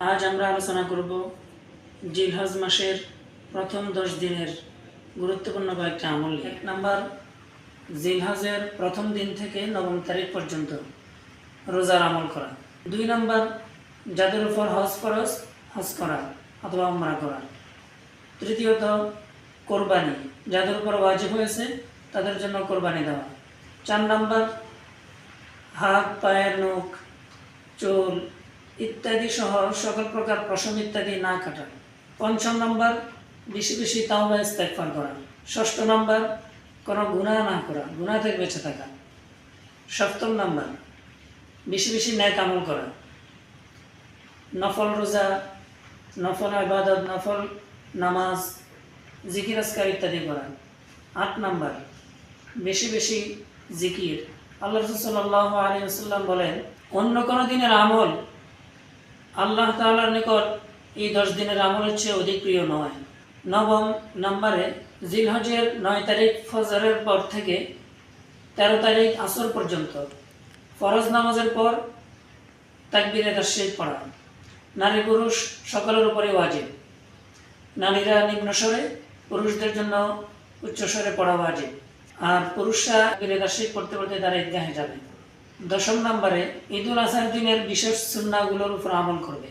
আজ আমরা আলোচনা করব জিলহজ মাসের প্রথম দশ দিনের গুরুত্বপূর্ণ কয়েকটা আমল এক নাম্বার, জিলহজের প্রথম দিন থেকে নবম তারিখ পর্যন্ত রোজার আমল করা। দুই নাম্বার, যাদের উপর হজ ফরজ, হজ করা অথবা উমরা করা। তৃতীয়ত, কোরবানি। যাদের উপর ওয়াজিব হয়েছে, তাদের জন্য কোরবানি দেওয়া। চার নাম্বার, হাত, পায়ের নখ, চুল ইত্যাদি সহ সকল প্রকার পশম ইত্যাদি না কাটা পঞ্চম নম্বর, বেশি বেশি তাওবা ইস্তেকফার করা। ষষ্ঠ নম্বর, কোনো গুণা না করা গুণা থেকে বেঁচে থাকা। সপ্তম নম্বর, বেশি বেশি ন্যায় আমল করা। নফল রোজা, নফল আবাদত, নফল নামাজ, জিকির আসকার ইত্যাদি করা। আট নাম্বার, বেশি বেশি জিকির। আল্লাহ সাল্লাহ আলী বলেন, অন্য কোনো দিনের আমল আল্লাহ তাআলার নিকট এই দশ দিনের আমলের চেয়ে অধিক প্রিয় নয়। নবম নম্বরে জিলহজের নয় তারিখ ফজরের পর থেকে তেরো তারিখ আসর পর্যন্ত ফরজ নামাজের পর তাকবিরে তাশরিক পড়া। নারী পুরুষ সকলের উপরে ওয়াজিব। নারীরা নিম্নস্বরে পুরুষদের জন্য উচ্চস্বরে পড়া ওয়াজিব। আর পুরুষরা তাশরিক পড়তে পড়তে তারা ঈদগাহে যাবে। দশম নম্বরে ঈদুল আজহার দিনের বিশেষ সুন্নাগুলোর উপর আমল করবে।